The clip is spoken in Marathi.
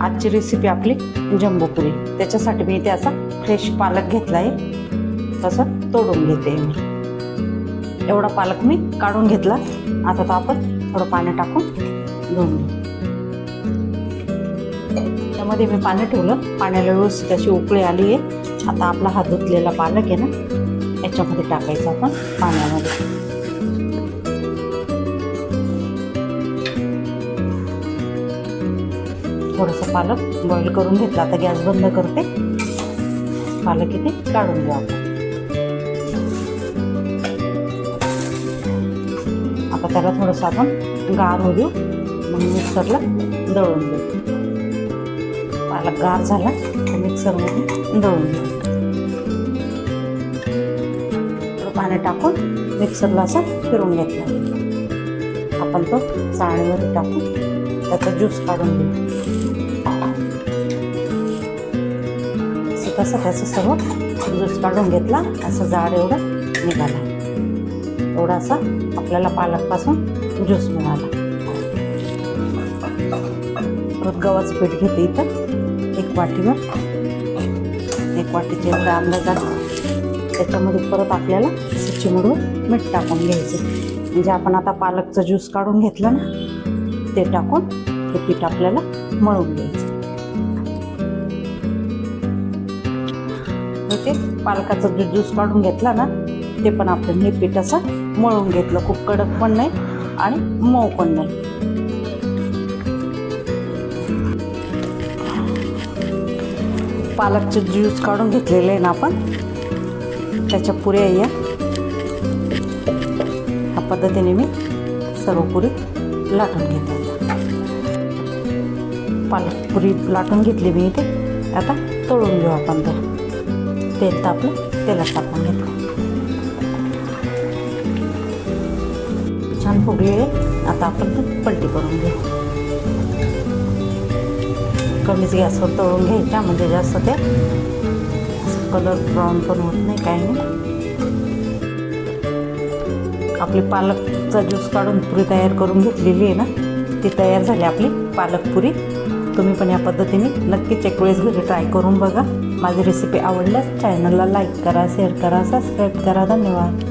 आजची रेसिपी आपली जंबोपुरी त्याच्यासाठी मी इथे असा फ्रेश पालक घेतला आहे तसं तोडून घेते मी. एवढा पालक मी काढून घेतला. आता तो आपण थोडं पाणी टाकून धुवून घेऊ. त्यामध्ये मी पाणी ठेवलं. पाण्याला व्यवस्थित अशी उकळी आली आहे. आता आपला हा धुतलेला पालक आहे ना याच्यामध्ये टाकायचा आपण पाण्यामध्ये. थोडंसं पालक बॉईल करून घेतलं. आता गॅस बंद करते. पालक इथे काढून घेऊ आपण. आता त्याला थोडंसं आपण गार होऊ देऊ. मग मिक्सरला दळून देऊ पालक गार झाला तर मिक्सरमध्ये दळून घेऊ. पाणी टाकून मिक्सरला असं फिरून घेतला. आपण तो चाळणीवर टाकून त्याचा ज्यूस काढून घेऊ. असं तसं त्याचं सर्व ज्यूस काढून घेतला. असं जाड एवढं निघाला. एवढा असा आपल्याला पालकपासून ज्यूस मिळाला. गव्हाचं पीठ घेते इथं. एक वाटीवर. एक वाटीचे एवढा अंदाजा त्याच्यामध्ये परत आपल्याला चिमडून मीठ टाकून घ्यायचं. म्हणजे आपण आता पालकचं ज्यूस काढून घेतलं ना ते टाकून हे पीठ आपल्याला मळून घ्यायचं. ते. पालकाचा जो ज्यूस काढून घेतला ना ते पण आपण हे पीठ असं मळून घेतलं. खूप कडक पण नाही आणि मऊ पण नाही. पालकचे ज्यूस काढून घेतलेले आहे ना आपण त्याच्या पुऱ्या या. ह्या पद्धतीने मी सर्व पुरी लाटून घेते पालक पुरी लाटून घेतली मी इथे. आता तळून घेऊ आपण तर. तेल तापलं तेलात टाकून घेतलं. छान फुगली आहे. आता आपण पलटी करून घेऊ. कमीच गॅसवर तळून घ्यायच्या म्हणजे जास्त ते कलर ब्राऊन पण होत नाही काही नाही. आपली पालकचा ज्यूस काढून पुरी तयार करून घेतलेली आहे ना ती तयार झाली आपली पालक पुरी तुम्ही पण या पद्धतीने नक्कीच एक वेळेस घरी ट्राय करून बघा. माझी रेसिपी आवडल्यास चॅनलला लाईक करा शेअर करा सबस्क्राईब करा. धन्यवाद.